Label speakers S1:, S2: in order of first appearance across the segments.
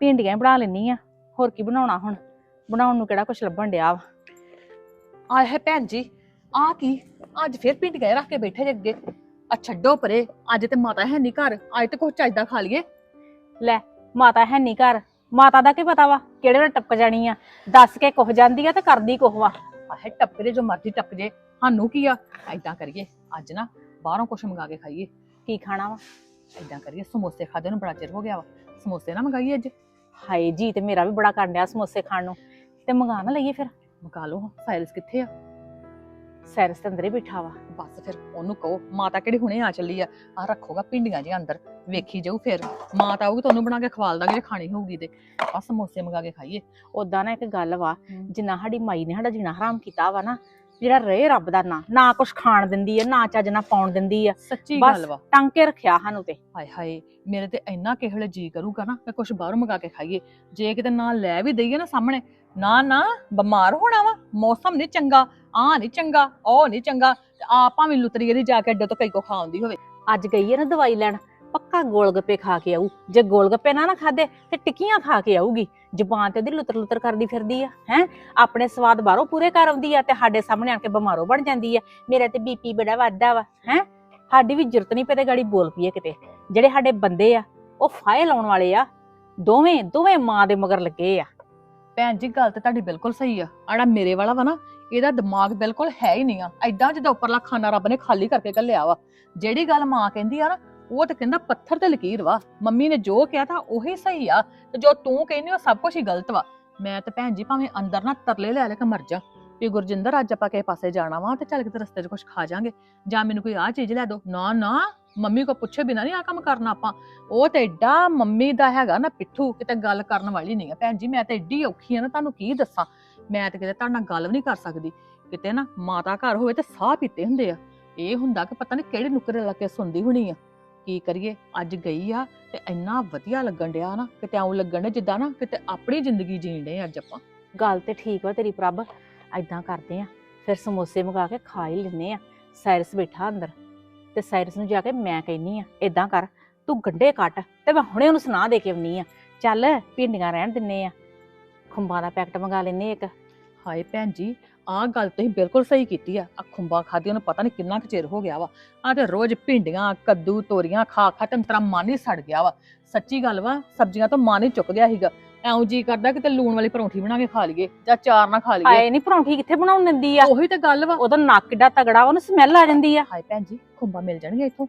S1: ਭਿੰਡੀਆਂ ਹੀ ਬਣਾ ਲੈਣੀ ਆ। ਹੋਰ ਕੀ ਬਣਾਉਣਾ ਹੁਣ? ਬਣਾਉਣ ਨੂੰ ਕਿਹੜਾ ਕੁਛ ਲੱਭਣ ਡਿਆ ਵਾ?
S2: ਆਏ ਹੈ ਭੈਣ ਜੀ ਆ ਕੀ? ਅੱਜ ਫੇਰ ਪਿੰਡ ਗਏ ਰੱਖ ਕੇ ਬੈਠੇ ਜੇ ਅੱਗੇ। ਆ ਛੱਡੋ ਪਰੇ ਅੱਜ ਤੇ ਮਾਤਾ ਹੈ ਨਹੀਂ ਘਰ ਅੱਜ ਤੇ ਕੁਛ ਚੱਜਦਾ ਖਾ ਲਈਏ।
S1: ਲੈ ਮਾਤਾ ਹੈ ਨਹੀਂ ਘਰ। ਮਾਤਾ ਦਾ ਕੀ ਪਤਾ ਵਾ ਕਿਹੜੇ ਵੇਲੇ ਟਪਕ ਜਾਣੀ ਆ। ਦੱਸ ਕੇ ਕੁਹ ਜਾਂਦੀ ਆ ਤੇ ਕਰਦੀ ਕੁਹ ਵਾ।
S2: ਆਹੇ ਟੱਪਰੇ ਜੋ ਮਰਜ਼ੀ ਟੱਪ ਜੇ। ਸਾਨੂੰ ਕੀ ਆ? ਐਦਾਂ ਕਰੀਏ ਅੱਜ ਨਾ ਬਾਹਰੋਂ ਕੁਛ ਮੰਗਾ ਕੇ ਖਾਈਏ।
S1: ਕੀ ਖਾਣਾ ਵਾ?
S2: ਐਦਾਂ ਕਰੀਏ ਸਮੋਸੇ ਖਾਦੇ ਨੂੰ ਬੜਾ ਚਿਰ ਹੋ ਗਿਆ ਵਾ। ਸਮੋਸੇ ਨਾ ਮੰਗਾਈਏ ਅੱਜ।
S1: ਹਾਏ ਜੀ ਤੇ ਮੇਰਾ ਵੀ ਬੜਾ ਕਰਨ ਡਿਆ ਸਮੋਸੇ ਖਾਣ ਨੂੰ। ਤੇ ਮੰਗਾ ਨਾ ਲਈਏ ਫਿਰ।
S2: ਮੰਗਾ ਲਓ ਸਾਇਰਸ ਕਿੱਥੇ ਆ?
S1: ਸੈਰਸ ਤੇ ਅੰਦਰ ਬੈਠਾ ਵਾ।
S2: ਬਸ ਫਿਰ ਉਹਨੂੰ ਕਹੋ ਮਾਤਾ ਕਿਹੜੀ ਹੁਣੇ ਆ ਚੱਲੀ ਆ? ਆ ਰੱਖੋਗਾ ਪਿੰਡੀਆਂ ਜੀ ਅੰਦਰ। ਵੇਖੀ ਜਾਊ ਫਿਰ। ਮਾਤਾ ਆਊਗੀ ਤੁਹਾਨੂੰ ਬਣਾ ਕੇ ਖਵਾਲ ਦਾਂਗੇ ਜੇ ਖਾਣੀ ਹੋਊਗੀ ਤੇ। ਆ ਸਮੋਸੇ ਮੰਗਾ ਕੇ ਖਾਈਏ।
S1: ਉਦਾਂ ਨਾ ਇੱਕ ਗੱਲ ਵਾ ਜਿੰਨਾ ਸਾਡੀ ਮਾਈ ਨੇ ਸਾਡਾ ਜੀਣਾ ਹਰਾਮ ਕੀਤਾ ਵਾ ਨਾ ਜਿਹੜਾ ਰਹੇ ਰੱਬ ਦਾ ਨਾਂ ਨਾ ਕੁਛ ਖਾਣ ਦਿੰਦੀ ਆ ਨਾ ਚੱਜ ਨਾ ਪਾਉਣ ਦਿੰਦੀ ਆ।
S2: ਸੱਚੀ
S1: ਬਸ
S2: ਗੱਲ ਵਾ
S1: ਟਾਂਕੇ ਰੱਖਿਆ ਸਾਨੂੰ ਤੇ।
S2: ਹਾਏ ਹਾਏ ਮੇਰੇ ਤੇ ਇੰਨਾ ਕਿਹੜੇ ਜੀ ਕਰੂਗਾ ਨਾ ਮੈਂ ਕੁਝ ਬਾਹਰੋਂ ਮੰਗਾ ਕੇ ਖਾਈਏ। ਜੇ ਕਿਤੇ ਨਾਲ ਲੈ ਵੀ ਦਈਏ ਨਾ ਸਾਹਮਣੇ ਨਾ ਨਾ ਬਿਮਾਰ ਹੋਣਾ ਵਾ ਮੌਸਮ ਨਹੀਂ ਚੰਗਾ ਆ ਨਹੀਂ ਚੰਗਾ ਉਹ ਨਹੀਂ ਚੰਗਾ ਤੇ ਆ ਭਾਵੇਂ ਲੁਤਰੀ ਇਹਦੀ ਜਾ ਕੇ ਅੱਡੇ ਤੋਂ ਕਈ ਕੋ ਖਾਉਂਦੀ ਹੋਵੇ।
S1: ਅੱਜ ਗਈ ਹੈ ਨਾ ਦਵਾਈ ਲੈਣ ਪੱਕਾ ਗੋਲ ਗੱਪੇ ਖਾ ਕੇ ਆਊ। ਜੇ ਗੋਲ ਗੱਪੇ ਨਾ ਨਾ ਖਾਦੇ ਤੇ ਟਿੱਕੀਆਂ ਖਾ ਕੇ ਆਊਗੀ। ਜ਼ੁਬਾਨ ਤੇ ਉਹਦੀ ਲੁੱਤਰ ਲੁੱਤਰ ਕਰਦੀ ਫਿਰਦੀ ਆ, ਹੈ? ਆਪਣੇ ਸਵਾਦ ਬਾਹਰੋਂ ਪੂਰੇ ਕਰ ਆਉਂਦੀ ਆ ਤੇ ਸਾਡੇ ਸਾਹਮਣੇ ਆਣ ਕੇ ਬਿਮਾਰੋ ਬਣ ਜਾਂਦੀ ਆ। ਮੇਰੇ ਤੇ ਬੀਪੀ ਬੜਾ ਵੱਧਦਾ ਵਾ, ਹੈ? ਸਾਡੀ ਵੀ ਜ਼ਰੂਰਤ ਨਹੀਂ ਪਤੇ ਗਾੜੀ ਬੋਲ ਪਈਏ ਕਿਤੇ। ਜਿਹੜੇ ਸਾਡੇ ਬੰਦੇ ਆ, ਉਹ ਫਾਇ ਲਾਉਣ ਵਾਲੇ ਆ, ਦੋਵੇਂ ਦੋਵੇਂ ਮਾਂ ਦੇ ਮਗਰ ਲੱਗੇ ਆ।
S2: ਭੈਣ ਜੀ, ਗੱਲ ਤੇ ਤੁਹਾਡੀ ਬਿਲਕੁਲ ਸਹੀ ਆ। ਆੜਾ ਮੇਰੇ ਵਾਲਾ ਵਾ ਨਾ, ਇਹਦਾ ਦਿਮਾਗ ਬਿਲਕੁਲ ਹੈ ਹੀ ਨਹੀਂ ਆ। ਐਦਾਂ ਜਿੱਦਾਂ ਉੱਪਰਲਾ ਖਾਨਾ ਰੱਬ ਨੇ ਖਾਲੀ ਕਰਕੇ ਘੱਲਿਆ ਵਾ। ਜਿਹੜੀ ਗੱਲ ਮਾਂ ਕਹਿੰਦੀ ਆ ਨਾ ਉਹ ਤੇ ਕਹਿੰਦਾ ਪੱਥਰ ਤੇ ਲਕੀਰ ਵਾ। ਮੰਮੀ ਨੇ ਜੋ ਕਿਹਾ ਤਾਂ ਉਹੀ ਸਹੀ ਆ। ਤੇ ਜੋ ਤੂੰ ਕਹਿੰਦੀ ਉਹ ਸਭ ਕੁਝ ਹੀ ਗਲਤ ਵਾ। ਮੈਂ ਤੇ ਭੈਣ ਜੀ ਭਾਵੇਂ ਅੰਦਰ ਨਾ ਤਰਲੇ ਲੈ ਲੈ ਕੇ ਮਰ ਜਾ। ਵੀ ਗੁਰਜਿੰਦਰ, ਅੱਜ ਆਪਾਂ ਕਿਸੇ ਪਾਸੇ ਜਾਣਾ ਵਾ ਤੇ ਚੱਲ ਕਿਤੇ ਰਸਤੇ 'ਚ ਕੁਝ ਖਾ ਜਾਾਂਗੇ। ਜਾਂ ਮੈਨੂੰ ਕੋਈ ਆਹ ਚੀਜ਼ ਲੈ ਦੋ। ਨਾ ਨਾ, ਮੰਮੀ ਕੋ ਪੁੱਛੇ ਬਿਨਾ ਨਹੀਂ ਆ ਕੰਮ ਕਰਨਾ ਆਪਾਂ। ਉਹ ਤੇ ਐਡਾ ਮੰਮੀ ਦਾ ਹੈਗਾ ਨਾ ਪਿੱਠੂ, ਕਿਤੇ ਗੱਲ ਕਰਨ ਵਾਲੀ ਨਹੀਂ ਆ। ਭੈਣ ਜੀ, ਮੈਂ ਤੇ ਐਡੀ ਔਖੀ ਆ ਨਾ, ਤੁਹਾਨੂੰ ਕੀ ਦੱਸਾਂ? ਮੈਂ ਤੇ ਕਿਤੇ ਤੁਹਾਡੇ ਨਾਲ ਗੱਲ ਵੀ ਨਹੀਂ ਕਰ ਸਕਦੀ। ਕਿਤੇ ਨਾ ਮਾਤਾ ਘਰ ਹੋਵੇ ਤੇ ਸਾਹ ਪੀਤੇ ਹੁੰਦੇ ਆ। ਇਹ ਹੁੰਦਾ ਕਿ ਪਤਾ ਨਹੀਂ ਕਿਹੜੇ ਨੁਕਰੇ ਲਾ ਕੇ ਸੁਣਦੀ ਹੋਣੀ ਆ। ਕੀ ਕਰੀਏ? ਅੱਜ ਗਈ ਆ ਤੇ ਇੰਨਾ ਵਧੀਆ ਲੱਗਣ ਡਿਆ ਨਾ, ਕਿਤੇ ਆਉਂ ਲੱਗਣ ਡਿਆ ਜਿੱਦਾਂ ਨਾ ਕਿਤੇ ਆਪਣੀ ਜ਼ਿੰਦਗੀ ਜੀਣ ਡਏ ਅੱਜ ਆਪਾਂ।
S1: ਗੱਲ ਤੇ ਠੀਕ ਵਾ ਤੇਰੀ ਪ੍ਰਭ ਐਦਾਂ ਕਰਦੇ ਆ, ਫਿਰ ਸਮੋਸੇ ਮੰਗਾ ਕੇ ਖਾ ਹੀ ਲੈਨੇ ਆ, ਸਾਇਰਸ ਬੈਠਾ ਅੰਦਰ, ਤੇ ਸਾਇਰਸ ਨੂੰ ਜਾ ਕੇ ਮੈਂ ਕਹਿੰਨੀ ਆ ਐਦਾਂ ਕਰ, ਤੂੰ ਗੰਡੇ ਕੱਟ ਤੇ ਮੈਂ ਹੁਣੇ ਉਹਨੂੰ ਸੁਣਾ ਦੇ ਕੇ ਆਉਣੀ ਆ, ਚੱਲ ਭਿੰਡੀਆਂ ਰਹਿਣ ਦਿੰਨੇ ਆ, ਖੁੰਬਾਂ ਦਾ ਪੈਕਟ ਮੰਗਾ ਲੈਨੇ ਇੱਕ।
S2: ਹਾਏ ਭੈਣ ਜੀ ਆਹ ਗੱਲ ਤੁਸੀਂ ਬਿਲਕੁਲ ਸਹੀ ਕੀਤੀ ਆ। ਆ ਖੁੰਬਾਂ ਖਾਦੀ ਉਹਨੂੰ ਪਤਾ ਨਹੀਂ ਕਿੰਨਾ ਕੁ ਚਿਰ ਹੋ ਗਿਆ ਵਾ। ਆ ਤੇ ਰੋਜ਼ ਭਿੰਡੀਆਂ ਕੱਦੂ ਤੋਰੀਆਂ ਖਾ ਖਾ ਤੇ ਤੇਰਾ ਮਨ ਹੀ ਸੜ ਗਿਆ ਵਾ। ਸੱਚੀ ਗੱਲ ਵਾ ਸਬਜ਼ੀਆਂ ਤੋਂ ਮਨ ਹੀ ਚੁੱਕ ਗਿਆ ਸੀਗਾ। ਐਉਂ ਜੀ ਕਰਦਾ ਕਿਤੇ ਲੂਣ ਵਾਲੀ ਪਰੌਂਠੀ ਬਣਾ ਕੇ ਖਾ ਲਈਏ ਜਾਂ ਚਾਰ ਨਾ ਖਾ ਲਈਏ।
S1: ਆਏ ਨਹੀਂ ਪਰੌਂਠੀ ਕਿੱਥੇ ਬਣਾਉਣ ਦਿੰਦੀ ਆ?
S2: ਉਹੀ ਤਾਂ ਗੱਲ ਵਾ।
S1: ਉਹਦਾ ਨੱਕ ਕਿੱਡਾ ਤਗੜਾ ਵਾ, ਉਹਨੂੰ ਸਮੈਲ ਆ ਜਾਂਦੀ ਆ।
S2: ਹਾਏ ਭੈਣ ਜੀ ਖੁੰਬਾਂ ਮਿਲ ਜਾਣਗੀਆਂ ਇੱਥੋਂ?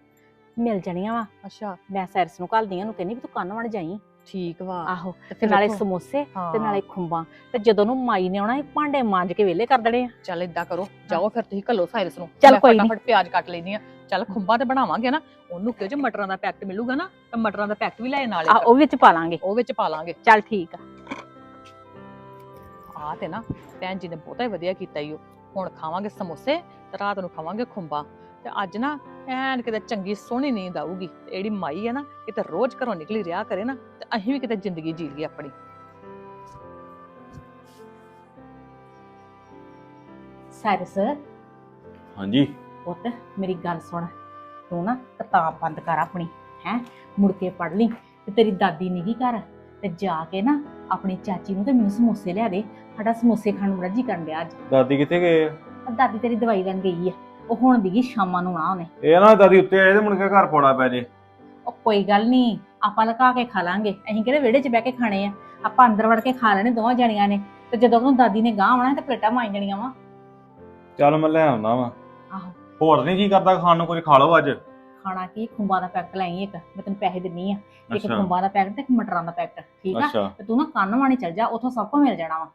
S1: ਮਿਲ ਜਾਣੀਆਂ ਵਾ।
S2: ਅੱਛਾ।
S1: ਮੈਂ ਸਾਇਰਸ ਨੂੰ ਘੱਲਦੀ ਆ ਉਹਨੂੰ ਕਹਿੰਦੀ ਵੀ ਤੂੰ ਕੰਨ ਵਣ ਜਾਈ।
S2: ਠੀਕ ਵਾ।
S1: ਆਹੋ
S2: ਤੇ
S1: ਨਾਲੇ ਸਮੋਸੇ ਤੇ ਨਾਲੇ ਖੁੰਬਾਂ। ਤੇ ਜਦੋਂ ਨੂੰ ਮਾਈ ਨੇ ਆਉਣਾ ਇਹ ਭਾਂਡੇ ਮਾਂਜ ਕੇ ਵਿਹਲੇ ਕਰ ਦੇਣੇ ਆ।
S2: ਚੱਲ ਏਦਾਂ ਕਰੋ ਜਾਓ ਫਿਰ ਤੁਸੀਂ ਘੱਲੋ ਸਾਇਰਸ ਨੂੰ।
S1: ਚੱਲ
S2: ਮੈਂ
S1: ਕੋਈ ਨੀ।
S2: ਫਟਾਫਟ ਪਿਆਜ਼ ਕੱਟ ਲੈਣੀ ਆ ਚੱਲ ਖੁੰਬਾਂ ਤੇ ਬਣਾਵਾਂਗੇ ਨਾ ਉਹਨੂੰ ਕਿਉਂ ਜੇ ਮਟਰਾਂ ਦਾ ਪੈਕਟ ਮਿਲੂਗਾ ਨਾ ਤਾਂ ਮਟਰਾਂ ਦਾ ਪੈਕਟ ਵੀ ਲੈ ਨਾਲੇ
S1: ਆ ਉਹ ਵਿੱਚ ਪਾ ਲਾਂਗੇ।
S2: ਉਹ ਵਿੱਚ ਪਾ ਲਾਂਗੇ।
S1: ਚੱਲ ਠੀਕ ਆ।
S2: ਆ ਤੇ ਨਾ ਭੈਣ ਜੀ ਨੇ ਬਹੁਤਾ ਹੀ ਵਧੀਆ ਕੀਤਾ ਈ ਉਹ ਹੁਣ ਖਾਵਾਂਗੇ ਸਮੋਸੇ ਤੇ ਰਾਤ ਨੂੰ ਖਾਵਾਂਗੇ ਖੁੰਬਾਂ। ਤੇ ਅੱਜ ਨਾ ਐਨ ਕਿਤੇ ਚੰਗੀ ਸੋਹਣੀ ਨੀਂਦ ਆਊਗੀ ਤੇ ਜਿਹੜੀ ਮਾਈ ਹੈ ਨਾ ਕਿਤੇ ਰੋਜ਼ ਘਰੋਂ ਨਿਕਲੀ ਰਿਹਾ ਕਰੇ ਨਾ ਤੇ ਅਸੀਂ ਵੀ ਕਿਤੇ ਜ਼ਿੰਦਗੀ ਜੀ ਲਈਏ ਆਪਣੀ।
S1: ਸਾਇਰਸ
S3: ਹਾਂਜੀ।
S1: ਪੁੱਤ ਮੇਰੀ ਗੱਲ ਸੁਣ। ਤੂੰ ਨਾ ਕਿਤਾਬ ਬੰਦ ਕਰ ਆਪਣੀ ਹੈ? ਮੁੜ ਕੇ ਪੜ ਲਈ ਤੇ ਤੇਰੀ ਦਾਦੀ ਨਹੀਂ ਘਰ? ਤੇ ਜਾ ਕੇ ਨਾ ਆਪਣੀ ਚਾਚੀ ਨੂੰ ਤੇ ਮੈਨੂੰ ਸਮੋਸੇ ਲਿਆ ਦੇ। ਸਾਡਾ ਸਮੋਸੇ ਖਾਣ ਨੂੰ ਰੱਜੀ ਕਰਨ ਡਿਆ ਅੱਜ।
S3: ਦਾਦੀ ਕਿੱਥੇ ਗਏ ਆ?
S1: ਦਾਦੀ ਤੇਰੀ ਦਵਾਈ ਲੈਣ ਗਈ ਆ। ਉਹ ਹੁਣ ਦੀਗੀ ਸ਼ਾਮਾਂ ਨੂੰ ਆ ਉਹਨੇ।
S3: ਇਹ ਨਾ ਦਾਦੀ ਉੱਤੇ ਆਏ ਤੇ ਮੁੜ ਕੇ ਘਰ ਪੌੜਾ ਪੈ ਜੇ।
S1: ਉਹ ਕੋਈ ਗੱਲ ਨਹੀਂ ਆਪਾਂ ਲਗਾ ਕੇ ਖਾ ਲਾਂਗੇ। ਅਸੀਂ ਕਿਹੜੇ ਵਿਹੜੇ 'ਚ ਬਹਿ ਕੇ ਖਾਣੇ ਆ। ਆਪਾਂ ਅੰਦਰ ਵੜ ਕੇ ਖਾ ਲੈਣੇ ਦੋਵਾਂ ਜਣੀਆਂ ਨੇ। ਤੇ ਜਦੋਂ ਉਹਨੂੰ ਦਾਦੀ ਨੇ ਗਾਂ ਆਉਣਾ ਤੇ ਪਲੇਟਾਂ ਮਾਈ ਜਣੀਆਂ ਵਾ।
S3: ਚੱਲ ਮੈਂ ਲੈ ਆਉਣਾ ਵਾ।
S1: ਆਹੋ।
S3: ਹੋਰ ਨਹੀਂ ਕੀ ਕਰਦਾ ਖਾਣ ਨੂੰ ਕੁਝ ਖਾ ਲਓ ਅੱਜ।
S1: ਖਾਣਾ ਕੀ ਖੁੰਬਾਂ ਦਾ ਪੈਕਟ ਲਾਈ ਇੱਕ ਮੈਂ ਤੈਨੂੰ ਪੈਸੇ ਦਿੰਨੀ ਆ। ਇੱਕ
S3: ਅੱਛਾ।
S1: ਖੁੰਬਾਂ ਦਾ ਪੈਕਟ ਤੇ ਇੱਕ ਮਟਰਾਂ ਦਾ ਪੈਕਟ ਠੀਕ ਆ?
S3: ਅੱਛਾ।
S1: ਤੇ ਤੂੰ ਨਾ ਕੰਨ ਵਾਣੀ ਚੱਲ ਜਾ ਉੱਥੋਂ ਸਭ ਕੁਝ ਮਿਲ ਜਾਣਾ ਵਾ।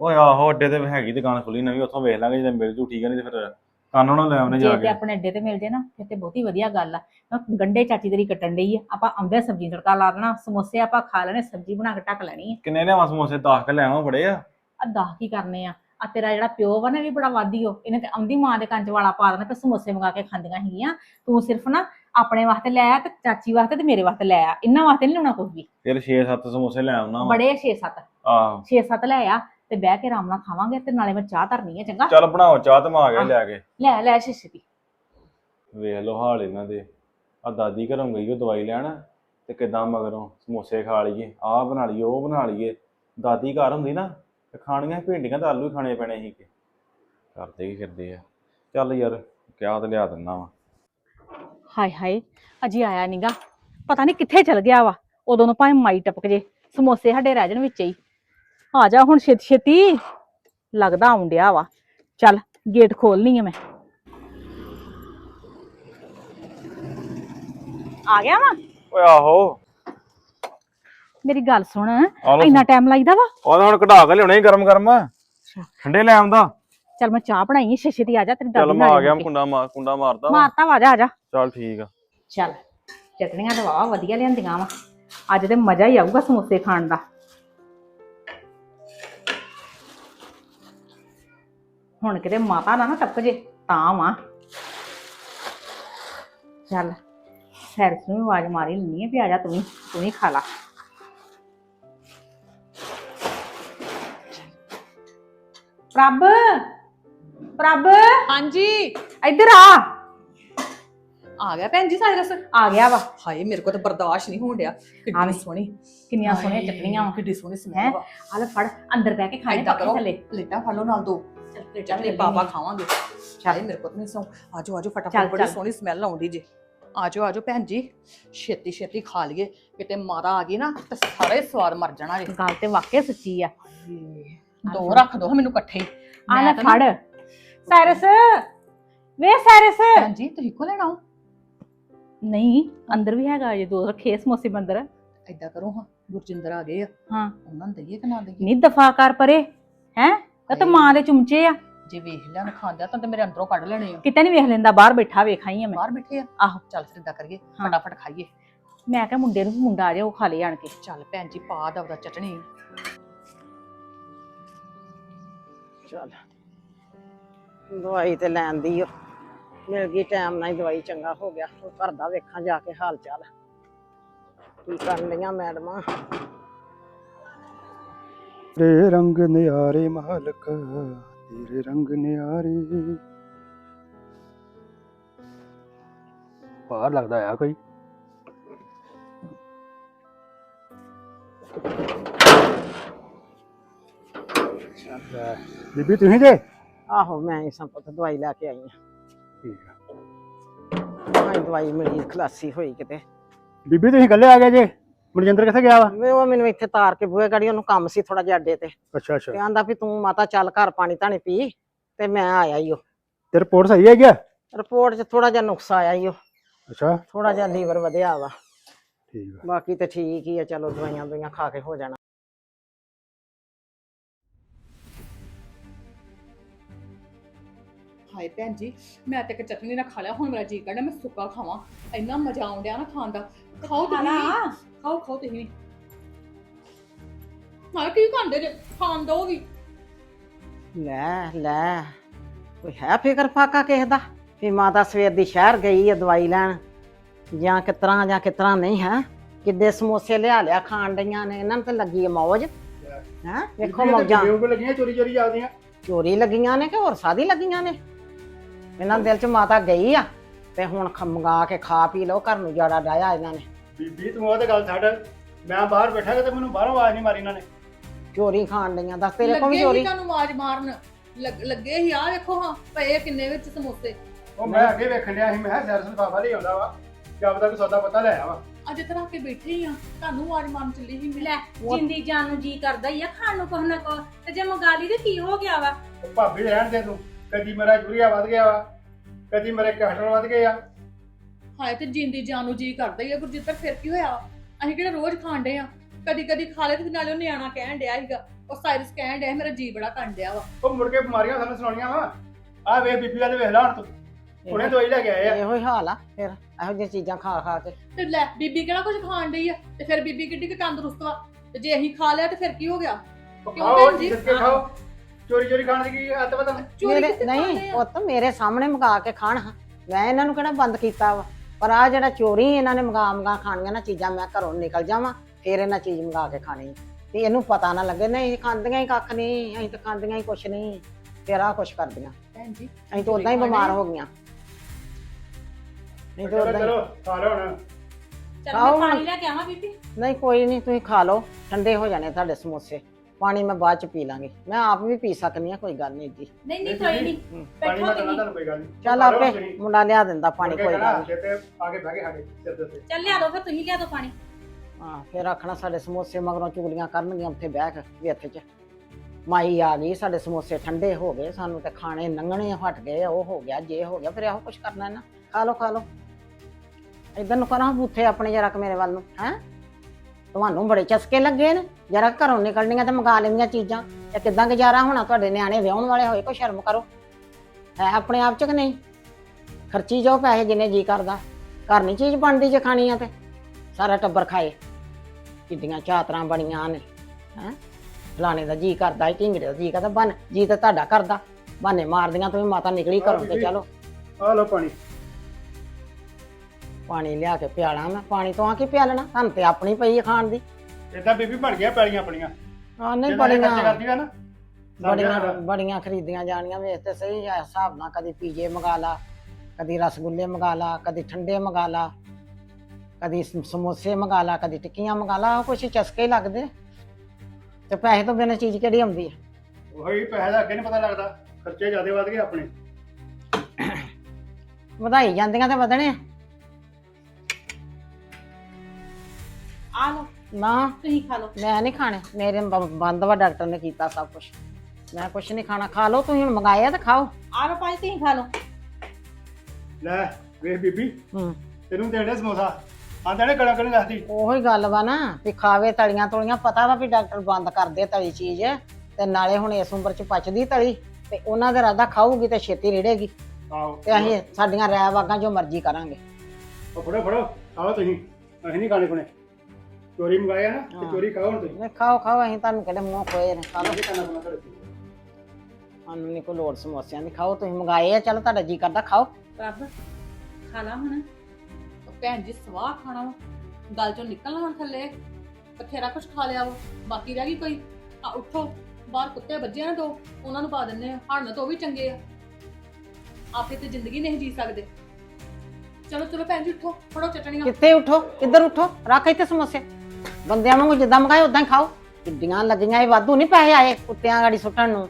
S3: ਓਏ ਆਹੋ ਅੱਡੇ ਤੇ ਹੈਗੀ ਦੁਕਾਨ ਖੁੱਲੀ ਨਵੀਂ ਉੱਥੋਂ ਵੇਖ ਲਾਂਗੇ ਜੇ ਮਿਲ ਜੂ ਠੀਕ ਹੈ ਨਹੀਂ ਤੇ ਫਿਰ ਕੰਨ ਉਹਨਾਂ ਲੈ ਆਉਣੇ
S1: ਜੇ
S3: ਜਾ
S1: ਤੇ
S3: ਕੇ।
S1: ਆਪਣੇ ਅੱਡੇ ਤੇ ਮਿਲ ਜੇ ਨਾ ਫਿਰ ਤੇ ਬਹੁਤੀ ਵਧੀਆ ਗੱਲ ਆ। ਮੈਂ ਗੰਡੇ ਚਾਚੀ ਤੇਰੀ ਕੱਟਣ ਡਈ ਆ ਆਪਾਂ ਆਉਂਦੇ ਸਬਜ਼ੀ ਤੜਕਾ ਲਾ ਦੇਣਾ ਸਮੋਸੇ ਆਪਾਂ ਖਾ ਲੈਣੇ ਸਬਜ਼ੀ ਬਣਾ ਕੇ ਢੱਕ ਲੈਣੀ ਆ।
S3: ਕਿੰਨੇ ਲਿਆਵਾਂ ਸਮੋਸੇ 10 ਕੇ ਲੈ ਆਵਾਂ ਬੜੇ ਆ।
S1: ਆ ਦਾਹ ਕੀ ਕਰਨੇ ਆ? ਆ ਤੇਰਾ ਜਿਹੜਾ ਪਿਓ ਵਾ ਨਾ ਵੀ ਬੜਾ ਵਾਦੀ ਹੋ ਇਹਨੇ ਤੇ ਆਉਂਦੀ ਮਾਂ ਦੇ ਕੰਚ ਵਾਲਾ ਪਾ ਦੇਣਾ ਤੇ ਸਮੋਸੇ ਮੰਗਾ ਕੇ ਖਾਂਦੀਆਂ ਹੈਗੀਆਂ। ਤੂੰ ਸਿਰਫ ਨਾ ਆਪਣੇ ਵਾਸਤੇ ਲੈ ਆ ਤੇ ਚਾਚੀ ਵਾਸਤੇ ਤੇ ਮੇਰੇ ਵਾਸਤੇ ਲੈ ਆ ਇਹਨਾਂ ਵਾਸਤੇ ਨਹੀਂ ਲਿਆਉਣਾ ਕੁਝ ਵੀ।
S3: ਫਿਰ 6-7 ਸਮੋਸੇ ਲੈ ਆਉਣਾ
S1: ਬੜੇ 6-7
S3: ਆਹੋ।
S1: 6-7 ਲੈ ਆ ਤੇ ਬਹਿ ਕੇ ਆਰਾਮ ਨਾਲ ਖਾਵਾਂਗੇ ਤੇ ਨਾਲੇ ਮੈਂ ਚਾਹ ਧਰਨੀ ਹੈ ਚੰਗਾ?
S3: ਚੱਲ ਬਣਾਓ ਚਾਹ ਤੇ ਮੈਂ ਆ ਗਿਆ ਲੈ ਕੇ।
S1: ਲੈ ਲੈ ਸ਼ੀਸ਼ੇ ਦੀ।
S3: ਵੇਖ ਲਓ ਹਾਲ ਇਹਨਾਂ ਦੇ। ਆ ਦਾਦੀ ਘਰੋਂ ਗਈ ਉਹ ਦਵਾਈ ਲੈਣ ਤੇ ਕਿਦਾਂ ਮਗਰੋਂ ਸਮੋਸੇ ਖਾ ਲਈਏ ਆਹ ਬਣਾ ਲਈਏ ਉਹ ਬਣਾ ਲਈਏ। ਦਾਦੀ ਘਰ ਹੁੰਦੀ ਨਾ ਤੇ ਖਾਣੀਆਂ ਭਿੰਡੀਆਂ ਤਾਂ ਆਲੂ ਹੀ ਖਾਣੇ ਪੈਣੇ ਸੀ ਕਿ। ਕਰਦੇ ਕੀ ਫਿਰਦੇ ਆ। ਚੱਲ ਯਾਰ ਕਿਆ ਤੇ ਲਿਆ ਦਿੰਦਾ ਵਾ।
S1: ਹਾਏ ਹਾਏ ਅਜੀ ਆਇਆ ਨੀਗਾ ਪਤਾ ਨਹੀਂ ਕਿੱਥੇ ਚਲ ਗਿਆ ਵਾ। ਉਦੋਂ ਨੂੰ ਭਾਵੇਂ ਮਾਈ ਟਪਕ ਜੇ ਸਮੋਸੇ ਸਾਡੇ ਰਹਿ ਜਾਣ ਵਿੱਚ ਹੀ। ਆ ਜਾ ਹੁਣ ਛੇਤੀ ਛੇਤੀ। ਲੱਗਦਾ ਆਉਣ ਡਿਆ ਵਾ। ਚੱਲ ਗੇਟ ਖੋਲਣੀ ਆ ਮੈਂ। ਆ ਗਿਆ ਵਾ?
S3: ਓਏ ਆਹੋ।
S1: ਮੇਰੀ ਗੱਲ ਸੁਣ
S3: ਲਓ
S1: ਇੰਨਾ ਟਾਈਮ ਲੱਗਦਾ ਵਾ?
S3: ਉਹਦਾ ਹੁਣ ਕਢਾ ਕੇ ਲਿਆਉਣੇ ਗਰਮ ਗਰਮ ਠੰਡੇ ਲੈ ਆਉਂਦਾ।
S1: ਚੱਲ ਮੈਂ ਚਾਹ ਬਣਾਈ ਛੇ ਛੇਤੀ ਆ ਜਾ ਤੇਰੀ
S3: ਚੱਲ
S1: ਦਾਦੀ
S3: ਮੈਂ ਆ ਗਿਆ ਕੁੰਡਾ ਮਾਰ ਕੁੰਡਾ ਮਾਰਦਾ ਵਾ।
S1: ਮਾਰਤਾ ਵਾ ਆ ਜਾ ਆ ਜਾ।
S3: ਚੱਲ ਠੀਕ ਆ।
S1: ਚੱਲ ਚਟਣੀਆਂ ਤਾਂ ਵਾਹ ਵਧੀਆ ਲਿਆਂਦੀਆਂ ਵਾ। ਅੱਜ ਤੇ ਮਜ਼ਾ ਹੀ ਆਊਗਾ ਸਮੋਸੇ ਖਾਣ ਦਾ। ਹੁਣ ਕਿਤੇ ਮਾਤਾ ਨਾ ਨਾ ਟੱਪ ਜੇ ਤਾਂ ਵਾ। ਚੱਲ ਸੈਰਸ ਨੂੰ ਆਵਾਜ਼ ਮਾਰੀ ਲੈਣੀ ਹੈ ਵੀ ਆ ਜਾ ਤੂੰ ਵੀ ਤੂੰ ਵੀ ਖਾ ਲਾ। ਪ੍ਰਭ। ਪ੍ਰਭ।
S2: ਹਾਂਜੀ।
S1: ਇੱਧਰ ਆ।
S2: ਆ ਗਿਆ ਭੈਣ ਜੀ ਸਾਇਰਸ
S1: ਆ ਗਿਆ ਵਾ।
S2: ਹਾਏ ਮੇਰੇ ਕੋਲ ਤਾਂ ਬਰਦਾਸ਼ਤ ਨਹੀਂ ਹੋਣ ਡਿਆ।
S1: ਆ
S2: ਕਿੰਨੀ
S1: ਵੇ।
S2: ਸੋਹਣੀ
S1: ਕਿੰਨੀਆਂ
S2: ਹਾਏ,
S1: ਸੋਹਣੀਆਂ ਚਟਣੀਆਂ ਵਾ।
S2: ਕਿੱਡੀ ਸੋਹਣੀ
S1: ਹੈਂ?
S2: ਸਮੈਲ ਵਾ।
S1: ਆ ਲੈ ਫੜ ਅੰਦਰ ਬਹਿ ਕੇ ਖਾਣੇ
S2: ਏਦਾਂ
S1: ਪੱਕੇ
S2: ਕਰੋ
S1: ਥੱਲੇ।
S2: ਪਲੇਟਾਂ ਫੜ ਲਓ ਨਾਲ ਦੋ। ਪਲੇਟਾਂ ਤੇ ਪਾਪਾ ਖਾਵਾਂਗੇ। ਚਾਹੇ ਮੇਰੇ ਕੋਲ ਨਹੀਂ ਸੌ। ਆਜੋ ਆਜੋ
S1: ਚੱਲ,
S2: ਫਟਾਫਟ ਬੜੀ
S1: ਚੱਲ।
S2: ਸੋਹਣੀ ਸਮੈਲ ਆਉਂਦੀ ਜੇ। ਆਜੋ ਆਜੋ ਭੈਣ ਜੀ। ਛੇਤੀ ਛੇਤੀ ਖਾ ਲਈਏ। ਕਿਤੇ ਮਾਤਾ ਆ ਗਈ ਨਾ ਤੇ ਸਾਰੇ ਸਵਾਦ ਮਰ ਜਾਣਾ ਜੇ।
S1: ਗੱਲ ਤੇ ਵਾਕਿਆ ਸੱਚੀ ਆ।
S2: ਦੋ ਰੱਖ ਦੋ ਮੈਨੂੰ ਇਕੱਠੇ।
S1: ਆ
S2: ਮੈਂ
S1: ਲੈ
S2: ਤਾਂ ਨਾ-
S1: ਫੜ। ਸਾਇਰਸ। ਵੇ ਸਾਇਰਸ।
S2: ਭੈਣ ਜੀ ਤੁਸੀਂ ਕੋ ਲੈਣਾ
S1: ਨਹੀਂ ਅੰਦਰ ਵੀ ਹੈਗਾ ਜੇ ਦੋ ਰੱਖੇ ਸਮੋਸੇ ਬੰਦਰ
S2: ਏਦਾਂ ਕਰੋ ਹਾਂ ਗੁਰਜਿੰਦਰ ਆ ਗਏ ਆ।
S1: ਹਾਂ।
S2: ਉਹਨਾਂ ਨੂੰ ਦਈਏ ਕਿ ਨਾ ਦਈਏ?
S1: ਨਹੀਂ ਦਫਾ ਕਰ ਪਰੇ। ਹੈ? ਤਾਂ ਮਾਂ ਦੇ ਚੁੰਚੇ ਆ।
S2: ਜੇ ਵੇਖ ਲੈਣ ਖਾਂਦਾ ਤਾਂ ਤੇ ਮੇਰੇ ਅੰਦਰੋਂ ਕੱਢ ਲੈਣੇ ਆ।
S1: ਕਿਤੇ ਨਹੀਂ ਵੇਖ ਲੈਂਦਾ ਬਾਹਰ ਬੈਠਾ ਵੇਖਾਈ ਆ ਮੈਂ।
S2: ਬਾਹਰ ਬੈਠੇ ਆ।
S1: ਆਹੋ।
S2: ਚੱਲ ਫਿਰ ਏਦਾਂ ਕਰੀਏ
S1: ਹਾਂ।
S2: ਫਟਾਫਟ ਖਾਈਏ।
S1: ਮੈਂ ਕਿਹਾ ਮੁੰਡੇ ਨੂੰ ਵੀ ਮੁੰਡਾ ਆ ਜਾ ਉਹ ਖਾ ਲੇ ਆਣ ਕੇ।
S2: ਚੱਲ ਭੈਣ ਜੀ ਪਾ ਦਵਦਾ ਚਟਣੀ।
S4: ਚੱਲ। ਦਵਾਈ ਤੇ ਲੈਣ ਦੀ ਓ। ਮਿਲ ਗਈ ਟਾਈਮ ਨਾਲ ਹੀ ਦਵਾਈ ਚੰਗਾ ਹੋ ਗਿਆ। ਉਹ ਘਰ ਦਾ ਵੇਖਾਂ ਜਾ ਕੇ ਹਾਲ ਚਾਲ। ਕੀ ਕਰਨ ਲਈਆਂ ਮੈਡਮਾਂ?
S5: ਤੇਰੇ ਰੰਗ ਨਿਆਰੇ ਮਾਲਕ ਤੇਰੇ ਰੰਗ ਨਿਆਰੇ। ਬਾਹਰ ਲੱਗਦਾ ਆ ਕੋਈ? ਲੈ, ਬੀਬੀ ਤੁਸੀਂ ਜੇ?
S4: ਆਹੋ ਮੈਂ ਹੀ ਸੰਪਤ ਦਵਾਈ ਲੈ ਕੇ ਆਈ
S5: ਠੀਕ ਆ।
S4: ਹਾਂ ਦਵਾਈ ਮਿਲੀ ਖਲਾਸੀ ਹੋਈ ਕਿਤੇ।
S5: ਬੀਬੀ ਤੁਸੀਂ ਇਕੱਲੇ ਆ ਗਏ ਜੇ? ਮਨਜਿੰਦਰ ਕਿੱਥੇ ਗਿਆ ਵਾ?
S4: ਵੇ ਉਹ ਮੈਨੂੰ ਇੱਥੇ ਤਾਰ ਕੇ ਬੂਹੇ ਗੜੀ ਉਹਨੂੰ ਕੰਮ ਸੀ ਥੋੜਾ ਜਿਹਾ ਅੱਡੇ ਤੇ।
S5: ਅੱਛਾ ਅੱਛਾ।
S4: ਤੇ ਆਂਦਾ ਵੀ ਤੂੰ ਮਾਤਾ ਚੱਲ ਘਰ ਪਾਣੀ ਧਾਣੀ ਪੀ ਤੇ ਮੈਂ ਆਇਆ ਈ ਓ
S5: ਤੇ ਰਿਪੋਰਟ ਸਹੀ ਹੈ ਗਿਆ
S4: ਰਿਪੋਰਟ 'ਚ ਥੋੜਾ ਜਿਹਾ ਨੁਕਸ ਆਇਆ ਈ ਓ
S5: ਅੱਛਾ।
S4: ਥੋੜਾ ਜਿਹਾ ਲੀਵਰ ਵਧਿਆ ਵਾ।
S5: ਠੀਕ ਆ।
S4: ਬਾਕੀ ਤੇ ਠੀਕ ਹੀ ਆ ਚਲੋ ਦਵਾਈਆਂ ਦੁਈਆਂ ਖਾ ਕੇ ਹੋ ਜਾਣਾ।
S2: ਹਾਏ ਭੈਣ ਜੀ। ਮੈਂ ਤੇ ਇੱਕ ਚਟਨੀ ਨਾਲ ਖਾ ਲਿਆ ਹੁਣ ਮੇਰਾ ਜੀ ਕਰਦਾ ਮੈਂ ਸੁੱਕਾ ਖਾਵਾਂ। ਇੰਨਾ ਮਜ਼ਾ ਆਉਣ ਡਿਆ ਨਾ ਖਾਣ ਦਾ। ਖਾਓ ਤੁਸੀਂ ਵੀ। ਖਾਓ ਖਾਓ ਤੁਸੀਂ ਵੀ। ਹਾਏ ਕੀ ਖਾਂਦੇ ਜੇ? ਖਾਣ ਦੋ ਵੀ।
S4: ਲੈ ਲੈ। ਕੋਈ ਹੈ ਫਿਕਰ ਫਾਕਾ ਕਿਸੇ ਦਾ? ਵੀ ਮਾਤਾ ਸਵੇਰ ਦੀ ਸ਼ਹਿਰ ਗਈ ਹੈ ਦਵਾਈ ਲੈਣ। ਜਾਂ ਕਿਤਰਾ ਜਾਂ ਕਿਤਰਾ ਨਹੀਂ ਹੈ? ਕਿੱਡੇ ਸਮੋਸੇ ਲਿਆ ਲਿਆ ਖਾਣ ਡਈਆਂ ਨੇ। ਇਹਨਾਂ ਨੂੰ ਤਾਂ ਲੱਗੀ ਹੈ ਮੌਜ। ਹੈ? ਵੇਖੋ ਮੌਜਾਂ।
S5: ਲੱਗੀਆਂ ਚੋਰੀ ਚੋਰੀ ਚੱਲਦੀਆਂ।
S4: ਚੋਰੀ ਲੱਗੀਆਂ ਨੇ ਕਿ ਹੋਰ ਸਾਦੀ ਲੱਗੀਆਂ ਨੇ? ਇਹਨਾਂ ਦੇ ਦਿਲ 'ਚ ਮਾਤਾ ਗਈ ਆ ਤੇ ਹੁਣ ਖ- ਮੰਗਾ ਕੇ ਖਾ ਪੀ ਲਓ ਘਰ ਨੂੰ ਜਾੜਾ ਡਾਇਆ ਇਹਨਾਂ ਨੇ।
S5: ਬੀਬੀ ਤੂੰ ਉਹ ਤੇ ਗੱਲ ਛੱਡ। ਮੈਂ ਬਾਹਰ ਬੈਠਾ ਕਿ ਤੇ ਮੈਨੂੰ ਬਾਹਰੋਂ ਆਵਾਜ਼ ਨਹੀਂ ਮਾਰੀ ਇਹਨਾਂ ਨੇ।
S4: ਚੋਰੀ ਖਾਣ ਡਈਆਂ ਦੱਸ ਤੇਰੇ ਕੋਲ
S2: ਲੱਗੇ
S4: ਵੀ
S2: ਹੀ
S4: ਚੋਰੀ
S2: ਤੁਹਾਨੂੰ ਆਵਾਜ਼ ਮਾਰਨ? ਲੱਗ- ਲੱਗੇ ਹੀ ਆ ਵੇਖੋ ਹਾਂ ਪਏ ਕਿੰਨੇ ਵਿੱਚ ਸਮੋਸੇ।
S5: ਉਹ ਮੈਂ ਅੱਗੇ ਵੇਖਣ ਡਿਆ ਸੀ ਮੈਂ ਕਿਹਾ ਸੈਰਸਨ ਬਾਬਾ ਲਈ ਆਉਂਦਾ ਵਾ। ਜਦ ਤੱਕ ਸੌਦਾ ਪਤਾ ਲੈ ਆਇਆ ਵਾ
S2: ਅੱਜ ਤਰ੍ਹਾਂ ਕੇ ਬੈਠੇ ਹੀ ਆ ਤੁਹਾਨੂੰ ਆਵਾਜ਼ ਮਾਰਨ ਚੱਲੀ ਸੀ। ਮੈਂ
S1: ਲੈ ਜਿੰਦੀ ਜਾਨ ਨੂੰ ਜੀ ਕਰਦਾ ਹੀ ਆ ਖਾਣ ਨੂੰ ਕੁਛ ਨਾ ਕੁਛ। ਤੇ ਜੇ ਮੰਗਾ ਲਈ ਤੇ ਕੀ ਹੋ ਗਿਆ ਵਾ?
S5: ਭਾਬੀ ਰਹਿਣ ਦੇ ਤੂੰ। ਕਦੀ ਮੇਰਾ ਯੂਰੀਆ ਵੱਧ ਗਿਆ ਵਾ ਕਦੀ ਮੇਰੇ ਕੈਸਟਰੋਲ ਵੱਧ ਗਏ ਆ।
S2: ਹਾਏ ਤੇ ਜਿੰਦੀ ਜਾਨ ਨੂੰ ਜੀ ਕਰਦਾ ਹੀ ਆ ਗੁਰਜੀਤਰ ਫਿਰ ਕੀ ਹੋਇਆ? ਅਸੀਂ ਕਿਹੜਾ ਰੋਜ਼ ਖਾਂਦੇ ਆ? ਕਦੀ ਕਦੀ ਖਾ ਲੈ ਤੇ ਨਾਲੇ ਉਹ ਨਿਆਣਾ ਕਹਿਣ ਡਿਆ ਸੀਗਾ ਉਹ ਸਾਇਰਸ ਕਹਿਣ ਡਿਆ ਸੀ, ਮੇਰਾ ਜੀ ਬੜਾ ਕਰਨ ਡਿਆ ਵਾ।
S5: ਉਹ ਮੁੜ ਕੇ ਬਿਮਾਰੀਆਂ ਸਾਨੂੰ ਸੁਣਾਉਣੀਆਂ ਵਾ। ਆ ਵੇ ਬੀਬੀ ਵਾਲੇ ਵੇਖ ਲਾ ਹੁਣ ਤੂੰ। ਹੁਣੇ ਦਵਾਈ ਲੈ ਕੇ ਆਏ ਆ।
S4: ਇਹੋ ਹੀ ਹਾਲ ਆ ਫਿਰ ਇਹੋ ਜਿਹੀਆਂ ਚੀਜ਼ਾਂ ਖਾ ਖਾ ਕੇ।
S2: ਤੇ ਲੈ ਬੀਬੀ ਕਿਹੜਾ ਕੁਝ ਖਾਣ ਡਈ ਆ? ਤੇ ਫਿਰ ਬੀਬੀ ਕਿੱਡੀ ਕੁ ਤੰਦਰੁਸਤ ਵਾ। ਤੇ ਜੇ ਅਸੀਂ ਖਾ ਲਿਆ ਤੇ ਫਿਰ ਕੀ ਹੋ ਗਿਆ?
S5: ਉਹ
S2: ਕਿਉਂ
S5: ਖਾਓ
S2: ਭੈਣ ਜੀ?
S5: ਕੇ ਖਾਓ। ਚੋਰੀ ਚੋਰੀ ਖਾਣ ਦੀ ਕੀ ਹੱਥ ਪਤਾ
S2: ਚੋਰੀ
S4: ਮੇਰੇ
S2: ਕਿੱਥੇ
S4: ਨਹੀਂ? ਪੁੱਤ ਮੇਰੇ ਸਾਹਮਣੇ ਮੰਗਾ ਕੇ ਖਾਣ ਹਾਂ। ਮੈਂ ਇਹਨਾਂ ਨੂੰ ਕਿਹੜਾ ਬੰਦ ਕੀਤਾ ਵਾ? ਪਰ ਆ ਜਿਹੜਾ ਚੋਰੀ ਇਹਨਾਂ ਨੇ ਮੰਗਾ ਮੰਗਾ ਖਾਣੀਆਂ ਨਾ ਚੀਜ਼ਾਂ ਮੈਂ ਘਰੋਂ ਨਿਕਲ ਜਾਵਾਂ ਫਿਰ ਇਹਨਾਂ ਚੀਜ਼ ਮੰਗਾ ਕੇ ਖਾਣੀ। ਤੇ ਇਹਨੂੰ ਪਤਾ ਨਾ ਲੱਗੇ ਨਹੀਂ ਖਾਂਦੀਆਂ ਹੀ ਕੱਖ ਨਹੀਂ ਅਸੀਂ ਤਾਂ ਖਾਂਦੀਆਂ ਹੀ ਕੁਛ ਨਹੀਂ। ਫਿਰ ਆਹ ਕੁਛ ਕਰਦੀਆਂ।
S2: ਭੈਣ ਜੀ
S4: ਅਸੀਂ ਤਾਂ ਉਦਾਂ ਹੀ ਬਿਮਾਰ ਹੋ ਗਈਆਂ। ਨਹੀਂ ਤਾਂ
S5: ਚਲੋ
S4: ਉਦਾਂ ਹੀ
S5: ਚਲੋ ਖਾ ਲਓ ਹੁਣ।
S1: ਚੱਲ
S4: ਆਓ
S1: ਮੈਂ
S4: ਹੁਣ।
S1: ਪਾਣੀ ਲੈ ਕੇ ਆਵਾਂ ਬੀਬੀ।
S4: ਨਹੀਂ ਕੋਈ ਨਹੀਂ ਤੁਸੀਂ ਖਾ ਲਓ। ਠੰਡੇ ਹੋ ਜਾਣੇ ਤੁਹਾਡੇ ਸਮੋਸੇ। ਪਾਣੀ ਮੈਂ ਬਾਅਦ ਚ ਪੀ ਲਾਂਗੀ। ਮੈਂ ਆਪ ਵੀ ਪੀ ਸਕਨੀ ਆ ਕੋਈ ਗੱਲ ਨਹੀਂ ਜੀ।
S1: ਨਹੀਂ ਨਹੀਂ ਕੋਈ ਨਹੀਂ।
S5: ਪਾਣੀ
S1: ਬੈਠੋ
S5: ਮੈਂ
S1: ਤੁਸੀਂ।
S5: ਤੁਹਾਨੂੰ ਕੋਈ ਗੱਲ ਨਹੀਂ।
S4: ਚੱਲ ਆਪੇ ਮੁੰਡਾ ਲਿਆ ਦਿੰਦਾ ਪਾਣੀ ਕੋਈ ਗੱਲ ਨਹੀਂ।
S5: ਤੇ ਆ ਕੇ ਬਹਿ ਗਏ ਸਾਡੇ ਸਿਰ ਦੇ ਉੱਤੇ।
S1: ਚੱਲ ਲਿਆ ਦੋ ਫਿਰ ਤੁਸੀਂ ਲਿਆ ਦੋ ਪਾਣੀ।
S4: ਹਾਂ ਫਿਰ ਆਖਣਾ ਸਾਡੇ ਸਮੋਸੇ ਮਗਰੋਂ ਚੁਗਲੀਆਂ ਕਰਨਗੀਆਂ ਉੱਥੇ ਬਹਿ ਕੇ ਵਿੱਥ ਚ। ਮਾਈ ਆ ਗਈ ਸਾਡੇ ਸਮੋਸੇ ਠੰਡੇ ਹੋ ਗਏ ਸਾਨੂੰ ਤੇ ਖਾਣੇ ਨੰਗਣੇ ਹਟ ਗਏ ਉਹ ਹੋ ਗਿਆ ਜੇ ਹੋ ਗਿਆ ਫਿਰ ਇਹੋ ਕੁਛ ਕਰਨਾ ਨਾ। ਖਾ ਲਓ ਖਾ ਲਓ। ਇਧਰ ਨੂੰ ਕਰਾਂ ਬੂਥੇ ਆਪਣੇ ਜਰਾ ਮੇਰੇ ਵੱਲ ਨੂੰ ਹੈ? ਤੁਹਾਨੂੰ ਬੜੇ ਚਸਕੇ ਲੱਗੇ ਨੇ। ਜਰਾ ਘਰੋਂ ਨਿਕਲਣੀਆਂ ਤੇ ਮੰਗਾ ਲੈਂਦੀਆਂ ਚੀਜ਼ਾਂ। ਤੇ ਕਿੱਦਾਂ ਗੁਜ਼ਾਰਾ ਹੋਣਾ ਤੁਹਾਡੇ ਨਿਆਣੇ ਵਿਆਹਣ ਵਾਲੇ ਹੋਏ ਕੋ ਸ਼ਰਮ ਕਰੋ। ਹੈ ਆਪਣੇ ਆਪ ਚ ਕਿ ਨਹੀਂ? ਖਰਚੀ ਜਾਓ ਪੈਸੇ ਜਿੰਨੇ ਜੀ ਕਰਦਾ। ਘਰ ਨਹੀਂ ਚੀਜ਼ ਬਣਦੀ ਜੇ ਖਾਣੀ ਆ ਤੇ। ਸਾਰਾ ਟੱਬਰ ਖਾਏ। ਕਿੱਡੀਆਂ ਚਾਤਰਾਂ ਬਣੀਆਂ ਨੇ। ਹੈ? ਫਲਾਣੇ ਦਾ ਜੀ ਕਰਦਾ ਹੈ ਢਿੰਗੜੇ ਦਾ ਜੀ ਕਰਦਾ। ਬਨ ਜੀ ਤਾਂ ਤੁਹਾਡਾ ਕਰਦਾ। ਬਾਨੇ ਮਾਰਦੀਆਂ ਤੁਸੀਂ ਮਾਤਾ ਨਿਕਲੀ ਘਰੋਂ ਤੇ ਚਲੋ।
S5: ਆ ਲਓ ਪਾਣੀ।
S4: ਪਾਣੀ ਲਿਆ ਕੇ ਪਿਆਲਾਂ ਮੈਂ ਪਾਣੀ ਤੋਂ ਆ ਕੇ ਪਿਆਲਣਾ? ਤੁਹਾਨੂੰ ਤੇ ਆਪਣੀ ਪਈ ਹੈ ਖਾਣ ਦੀ।
S5: ਇਦਾਂ ਬੀਬੀ ਬਣ ਗਿਆ ਪੈਲੀਆਂ ਆਪਣੀਆਂ।
S4: ਆ ਨਹੀਂ
S5: ਜਦੋਂ ਇਹ ਖਰਚੇ
S4: ਬੜੀਆਂ।
S5: ਕਰਦੀ ਆ ਨਾ
S4: ਬੜੀਆਂ ਬੜੀਆਂ ਖਰੀਦੀਆਂ ਜਾਣੀਆਂ ਵੇਖ ਤੇ ਸਹੀ ਆ ਹਿਸਾਬ ਨਾਲ ਕਦੀ ਪੀਜੇ ਮੰਗਾ ਲਾ ਕਦੀ ਰਸਗੁੱਲੇ ਮੰਗਾ ਲਾ ਕਦੀ ਠੰਡੇ ਮੰਗਾ ਲਾ ਕਦੀ ਸ- ਸਮੋਸੇ ਮੰਗਾ ਲਾ ਕਦੀ ਟਿੱਕੀਆਂ ਮੰਗਾ ਲਾ ਕੁਛ ਚਸਕੇ ਹੀ ਲੱਗਦੇ। ਤੇ ਪੈਸੇ ਤੋਂ ਬਿਨਾਂ ਚੀਜ਼ ਕਿਹੜੀ ਆਉਂਦੀ ਹੈ
S5: ਉਹੀ ਪੈਸੇ ਦਾ ਅੱਗੇ ਨਹੀਂ ਪਤਾ ਲੱਗਦਾ ਖਰਚੇ ਜ਼ਿਆਦੇ ਵੱਧ ਗਏ ਆਪਣੇ।
S4: ਵਧਾਈ ਜਾਂਦੀਆਂ ਤੇ ਵਧਣੇ ਆ। ਨਾ।
S1: ਤੁਸੀਂ ਖਾ ਲਓ।
S4: ਮੈਂ ਨਹੀਂ ਖਾਣੇ। ਮੇਰੇ ਬ- ਬੰਦ ਵਾ ਡਾਕਟਰ ਨੇ ਕੀਤਾ ਸਭ ਕੁਝ ਮੈਂ ਕੁਛ ਨਹੀਂ ਖਾਣਾ। ਖਾ ਲਓ ਤੁਸੀਂ ਹੁਣ ਮੰਗਾਇਆ ਤਾਂ ਖਾਓ।
S1: ਆ ਲਓ ਪਾਣੀ ਤੁਸੀਂ ਖਾ ਲਓ।
S5: ਲੈ ਵੇਖ ਬੀਬੀ।
S4: ਹੂੰ।
S5: ਤੈਨੂੰ ਦੇਣੇ ਸਮੋਸਾ। ਆਂਦੇ ਨੇ ਕੜਾ ਕੜੀ ਦੱਸਦੀ
S4: ਉਹੀ ਗੱਲ ਵਾ ਨਾ ਵੀ ਖਾਵੇ ਤਲੀਆਂ ਤੋਲੀਆਂ ਪਤਾ ਵਾ ਵੀ ਡਾਕਟਰ ਬੰਦ ਕਰਦੇ ਤਲੀ ਚੀਜ਼। ਤੇ ਨਾਲੇ ਹੁਣ ਇਸ ਉਮਰ ਚ ਪਚਦੀ ਤਲੀ ਤੇ ਉਹਨਾਂ ਦੇ ਰਾਦਾ ਖਾਊਗੀ ਤੇ ਛੇਤੀ ਰਿੜੇਗੀ।
S5: ਆਹੋ।
S4: ਤੇ ਅਸੀਂ ਸਾਡੀਆਂ ਰਹਿ ਵਾਗਾਂ ਜੋ ਮਰਜ਼ੀ ਕਰਾਂਗੇ।
S5: ਉਹ ਫੜੋ ਫੜੋ। ਆਓ ਤੁਸੀਂ। ਅਸੀਂ ਨਹੀਂ ਖਾਣੇ ਕੋਨੇ ਚੋਰੀ ਮੰਗਾਇਆ ਨਾ ਤੇ। ਚੋਰੀ ਖਾਓ ਹੁਣ ਤੁਸੀਂ
S4: ਨਹੀਂ ਖਾਓ ਖਾਓ ਅਸੀਂ ਤੁਹਾਨੂੰ ਕਿਹੜੇ ਮੂੰਹ ਖੋਏ ਨੇ ਖਾ ਲਓ
S5: ਇਹ ਕਰਨਾ ਪੈਣਾ ਤੁਹਾਡੇ ਤੋਂ।
S4: ਸਾਨੂੰ ਨਹੀਂ ਕੋਈ ਲੋੜ ਸਮੋਸਿਆਂ ਦੀ ਖਾਓ ਤੁਸੀਂ ਮੰਗਾਏ ਆ ਚਲੋ ਤੁਹਾਡਾ ਜੀ ਕਰਦਾ ਖਾਓ
S1: ਰੱਬ ਖਾ ਲਾ ਹੁਣ
S2: ਭੈਣ ਜੀ ਸਵਾਹ ਖਾਣਾ ਵਾ ਗੱਲ ਚੋਂ ਨਿਕਲਣਾ ਹੁਣ ਥੱਲੇ ਬਥੇਰਾ ਕੁਝ ਖਾ ਲਿਆ ਵਾ ਬਾਕੀ ਰਹਿ ਗਈ ਕੋਈ ਆ ਉੱਠੋ ਬਾਹਰ ਕੁੱਤੇ ਵੱਜੇ ਨਾ ਦੋ ਉਹਨਾਂ ਨੂੰ ਪਾ ਦਿੰਨੇ ਆ ਹੜਨ ਤੋਂ ਉਹ ਵੀ ਚੰਗੇ ਆ ਆਪੇ ਤੇ ਜ਼ਿੰਦਗੀ ਨਹੀਂ ਜੀ ਸਕਦੇ ਚਲੋ ਚਲੋ ਭੈਣ ਜੀ ਉੱਠੋ ਫੜੋ ਚਟਣੀਆਂ
S4: ਕਿੱਥੇ ਉਠੋ ਕਿੱਧਰ ਉਠੋ ਰੱਖ ਇੱਥੇ ਸਮੋਸੇ ਬੰਦਿਆਂ ਵਾਂਗੂ ਜਿੱਦਾਂ ਮੰਗਾਏ ਉਦਾਂ ਹੀ ਖਾਓ। ਕਿੱਡੀਆਂ ਲੱਗੀਆਂ ਇਹ, ਵਾਧੂ ਨਹੀਂ ਪੈਸੇ ਆਏ ਕੁੱਤਿਆਂ ਗਾੜੀ ਸੁੱਟਣ ਨੂੰ।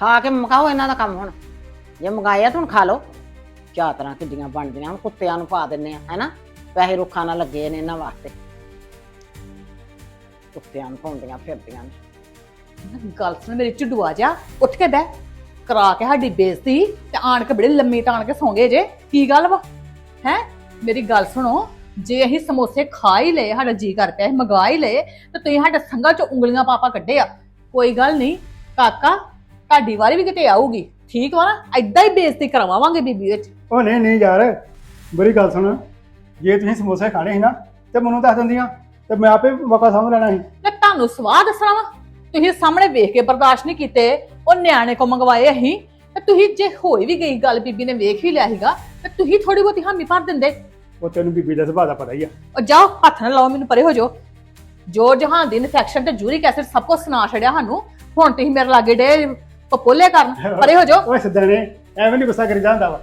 S4: ਖਾ ਕੇ ਮਕਾਓ ਇਹਨਾਂ ਦਾ ਕੰਮ ਹੁਣ। ਜੇ ਮੰਗਾਏ ਤਾਂ ਹੁਣ ਖਾ ਲਓ। ਚਾਤਰਾਂ ਕਿੱਡੀਆਂ ਬਣਦੀਆਂ, ਹੁਣ ਕੁੱਤਿਆਂ ਨੂੰ ਪਾ ਦਿੰਨੇ ਆ, ਹੈਨਾ? ਪੈਸੇ ਰੁੱਖਾਂ ਨਾਲ ਲੱਗੇ ਨੇ ਇਹਨਾਂ ਵਾਸਤੇ। ਕੁੱਤਿਆਂ ਨੂੰ ਪਾਉਂਦੀਆਂ ਫਿਰਦੀਆਂ ਨੇ।
S2: ਗੱਲ ਸੁਣ ਮੇਰੀ ਝੁੱਡੂਆ ਜਾ ਉੱਠ ਕੇ ਬਹਿ। ਕਰਾ ਕੇ ਸਾਡੀ ਬੇਇੱਜ਼ਤੀ ਤੇ ਆਣ ਕੇ ਬੜੇ ਲੰਮੀ ਤਾਣ ਕੇ ਸੌਂਗੇ ਜੇ। ਕੀ ਗੱਲ ਵਾ? ਹੈ? ਮੇਰੀ ਗੱਲ ਸੁਣੋ। ਜੇ ਅਸੀਂ ਸਮੋਸੇ ਖਾ ਹੀ ਲਏ ਸਾਡਾ ਜੀ ਕਰ ਪਿਆ ਅਸੀਂ ਮੰਗਾ ਹੀ ਲਏ ਤੇ ਤੁਸੀਂ ਸਾਡੇ ਸੰਗਾਂ ਚ ਉਂਗਲੀਆਂ ਪਾਪਾ ਕੱਢੇ ਆ। ਕੋਈ ਗੱਲ ਨਹੀਂ ਕਾਕਾ ਤੁਹਾਡੀ ਵਾਰੀ ਵੀ ਕਿਤੇ ਆਊਗੀ ਠੀਕ ਵਾ ਨਾ? ਐਦਾਂ ਹੀ ਬੇਇੱਜ਼ਤੀ ਕਰਵਾਵਾਂਗੇ ਬੀਬੀ ਵਿੱਚ।
S5: ਉਹ ਨਹੀਂ ਨਹੀਂ ਯਾਰ ਬੜੀ ਗੱਲ ਸੁਣ। ਜੇ ਤੁਸੀਂ ਸਮੋਸੇ ਖਾਣੇ ਸੀ ਨਾ ਤੇ ਮੈਨੂੰ ਦੱਸ ਦਿੰਦੀਆਂ ਤੇ ਮੈਂ ਆਪੇ ਮੌਕਾ ਸਮਝ ਲੈਣਾ ਸੀ।
S2: ਤੇ ਤੁਹਾਨੂੰ ਸਵਾਹ ਦੱਸਣਾ ਵਾ ਤੁਸੀਂ ਸਾਹਮਣੇ ਵੇਖ ਕੇ ਬਰਦਾਸ਼ਤ ਨਹੀਂ ਕੀਤੇ ਉਹ ਨਿਆਣੇ ਕੋ ਮੰਗਵਾਏ ਅਸੀਂ ਤੇ ਤੁਸੀਂ ਜੇ ਹੋਈ ਵੀ ਗਈ ਗੱਲ ਬੀਬੀ ਨੇ ਵੇਖ ਹੀ ਲਿਆ ਸੀਗਾ ਤੇ ਤੁਸੀਂ ਥੋੜੀ ਬਹੁਤੀ ਹਾਮੀ ਭਰ ਦਿੰਦੇ।
S5: ਉਹ ਤੈਨੂੰ ਬੀਬੀ ਦਾ ਸੁਭਾਅ ਦਾ ਪਤਾ ਹੀ ਆ।
S2: ਉਹ ਜਾਓ ਹੱਥ ਨਾਲ ਲਾਓ ਮੈਨੂੰ ਪਰੇ ਹੋ ਜਾਓ। ਜੋ ਜਹਾਨ ਦੀ ਇਨਫੈਕਸ਼ਨ ਤੇ ਜੂਰਿਕ ਐਸਿਡ ਸਭ ਕੁਝ ਸੁਣਾ ਛੜਿਆ ਸਾਨੂੰ ਹੁਣ ਤੁਸੀਂ ਮੇਰੇ ਲਾਗੇ ਡੇ ਪਪੋਲੇ ਕਰਨ ਪਰੇ ਹੋ ਜਾਓ।
S5: ਓਏ ਸਿੱਧਾ ਨੇ ਐਵੇਂ ਨਹੀਂ ਗੁੱਸਾ ਕਰੀ ਜਾਂਦਾ ਵਾ।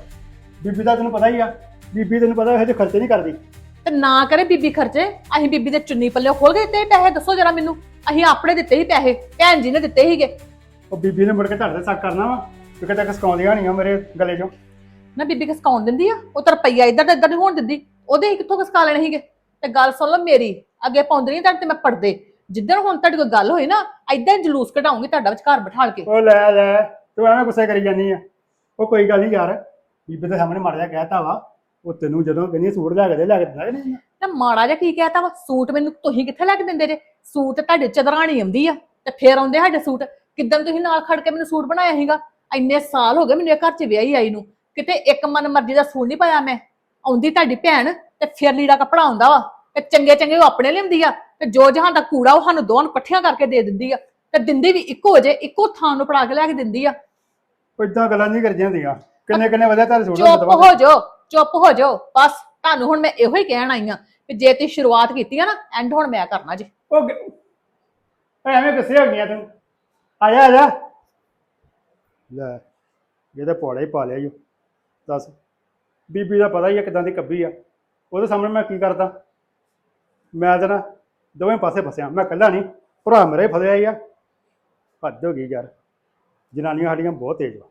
S5: ਬੀਬੀ ਦਾ ਤੈਨੂੰ ਪਤਾ ਹੀ ਆ ਬੀਬੀ ਤੈਨੂੰ ਪਤਾ ਇਹ ਜੇ ਖਰਚੇ ਨਹੀਂ ਕਰਦੀ।
S2: ਤੇ ਨਾ ਕਰੇ ਬੀਬੀ ਖਰਚੇ ਅਸੀਂ ਬੀਬੀ ਦੇ ਚੁੰਨੀ ਪੱਲੇ ਖੋਲ ਕੇ ਦਿੱਤੇ ਪੈਸੇ ਦੱਸੋ ਜਰਾ ਮੈਨੂੰ। ਅਸੀਂ ਆਪਣੇ ਦਿੱਤੇ ਸੀ ਪੈਸੇ ਭੈਣ ਜੀ ਨੇ ਦਿੱਤੇ ਸੀਗੇ।
S5: ਉਹ ਬੀਬੀ ਨੇ ਮੁੜ ਕੇ ਤੁਹਾਡੇ ਤੇ ਸ਼ੱਕ ਕਰਨਾ ਵਾ ਕਿ ਕਿਤੇ ਕਸਕਾਉਂਦੀਆਂ ਨਹੀਂ ਆ ਮੇਰੇ ਗਲੇ 'ਚੋਂ।
S2: ਨਾ ਬੀਬੀ ਕਸਕਾਉਣ ਦਿੰਦੀ ਆ ਉਹ ਤਾਂ ਰੁਪਈਆ ਇੱਧਰ ਤੇ ਇੱਧਰ ਨਹੀਂ ਹੋਣ ਦਿੰਦੀ। ਉਹਦੇ ਹੀ ਕਿੱਥੋਂ ਕਸਕਾ ਲੈਣੇ ਸੀਗੇ? ਤੇ ਗੱਲ ਸੁਣ ਲਓ ਮੇਰੀ ਅੱਗੇ ਪਾਉਂਦੀ ਨਹੀਂ ਤੁਹਾਡੇ ਤੇ ਮੈਂ ਪੜਦੇ ਜਿੱਦਣ ਹੁਣ ਤੁਹਾਡੀ ਕੋਈ ਗੱਲ ਹੋਈ ਨਾ ਐਦਾਂ ਜਲੂਸ ਕਢਾਉਂਗੀ ਤੁਹਾਡਾ ਵਿੱਚ ਘਰ ਬਿਠਾਲ ਕੇ।
S5: ਉਹ ਲੈ ਲੈ ਤੂੰ ਐਵੇਂ ਗੁੱਸੇ ਕਰੀ ਜਾਂਦੀ ਆ। ਉਹ ਕੋਈ ਗੱਲ ਨਹੀਂ ਯਾਰ ਬੀਬੀ ਦੇ ਸਾਹਮਣੇ ਮਾੜਾ ਜਿਹਾ ਕਹਿਤਾ ਵਾ। ਉਹ ਤੈਨੂੰ ਜਦੋਂ ਕਹਿੰਦੀ ਸੂਟ ਲੈ ਕੇ ਦੇ ਲੈ ਕੇ ਦਿੰਦਾ ਕਿ ਨਹੀਂ
S2: ਤੇ ਮਾੜਾ ਜਿਹਾ ਕੀ ਕਹਿਤਾ ਵਾ? ਸੂਟ ਮੈਨੂੰ ਤੁਸੀਂ ਕਿੱਥੇ ਲੈ ਕੇ ਦਿੰਦੇ ਜੇ? ਸੂਟ ਤੁਹਾਡੇ ਚਦਰਾਣੀ ਆਉਂਦੀ ਆ ਤੇ ਫੇਰ ਆਉਂਦੇ ਸਾਡੇ ਸੂਟ। ਕਿਦਾਂ ਤੁਸੀਂ ਨਾਲ ਖੜ ਕੇ ਮੈਨੂੰ ਸੂਟ ਬਣਾਇਆ ਸੀਗਾ? ਇੰਨੇ ਸਾਲ ਹੋ ਗਏ ਮੈਨੂੰ ਇਹ ਘਰ 'ਚ ਵਿਆਹੀ ਆਈ ਨੂੰ। ਕਿਤੇ ਇੱਕ ਮਨ ਮਰਜ਼ੀ ਦਾ ਸੂਟ ਨਹੀਂ ਪਾਇਆ ਮੈਂ। ਆਉਂਦੀ ਤੁਹਾਡੀ ਭੈਣ ਤੇ ਫੇਰ ਲੀੜਾ ਕੱਪੜਾ ਆਉਂਦਾ ਵਾ। ਤੇ ਚੰਗੇ ਚੰਗੇ ਉਹ ਆਪਣੇ ਲਿਆਉਂਦੀ ਆ। ਤੇ ਜੋ ਜਹਾਂ ਦਾ ਕੂੜਾ ਉਹ ਸਾਨੂੰ ਦੋਵਾਂ ਨੂੰ ਇਕੱਠਿਆਂ ਕਰਕੇ ਦੇ ਦਿੰਦੀ ਆ। ਤੇ ਦਿੰਦੀ ਵੀ ਇੱਕੋ ਜੇ ਇੱਕੋ ਥਾਂ ਨੂੰ ਪੜਾ ਕੇ ਲੈ ਕੇ ਦਿੰਦੀ ਆ।
S5: ਉਹ ਇਦਾਂ ਗੱਲਾਂ ਨਹੀਂ ਕਰਦੀਆਂ ਹੁੰਦੀਆਂ। ਕਿੰਨੇ ਕਿੰਨੇ ਵਧਿਆ ਤੁਹਾਡੇ ਸੂਟ
S2: ਚੁੱਪ ਹੋ ਜਾਓ ਚੁੱਪ ਹੋ ਜਾਓ। ਬਸ ਤੁਹਾਨੂੰ ਹੁਣ ਮੈਂ ਇਹੋ ਹੀ ਕਹਿਣ ਆਈ ਆ ਕਿ ਜੇ ਤੁਸੀਂ ਸ਼ੁਰੂਆਤ ਕੀਤੀ ਆ ਨਾ ਐਂਡ ਹੁਣ ਮੈਂ ਕਰਨਾ ਜੀ।
S5: ਉਹ ਗ- ਐਵੇਂ ਗੁੱਸੇ ਹੋ ਗਈਆਂ ਤੈਨੂੰ ਆ ਜਾ ਆ ਜਾ ਲੈ ਇਹ ਤਾਂ ਪੌੜਾ ਹੀ ਪਾ ਲਿਆ ਓ। ਦੱਸ। ਬੀਬੀ ਦਾ ਪਤਾ ਹੀ ਆ ਕਿਦਾਂ ਦੀ ਕੱਬੀ ਆ। ਉਹਦੇ ਸਾਹਮਣੇ ਮੈਂ ਕੀ ਕਰਦਾ? ਮੈਂ ਤਾਂ ਨਾ ਦੋਵੇਂ ਪਾਸੇ ਫਸਿਆ। ਮੈਂ ਇਕੱਲਾ ਨਹੀਂ, ਭਰਾ ਮੇਰੇ ਫਸਿਆ ਹੀ ਆ। ਹੱਦ ਹੋ ਗਈ ਯਾਰ। ਜਨਾਨੀਆਂ ਸਾਡੀਆਂ ਬਹੁਤ ਤੇਜ਼ ਵਾ।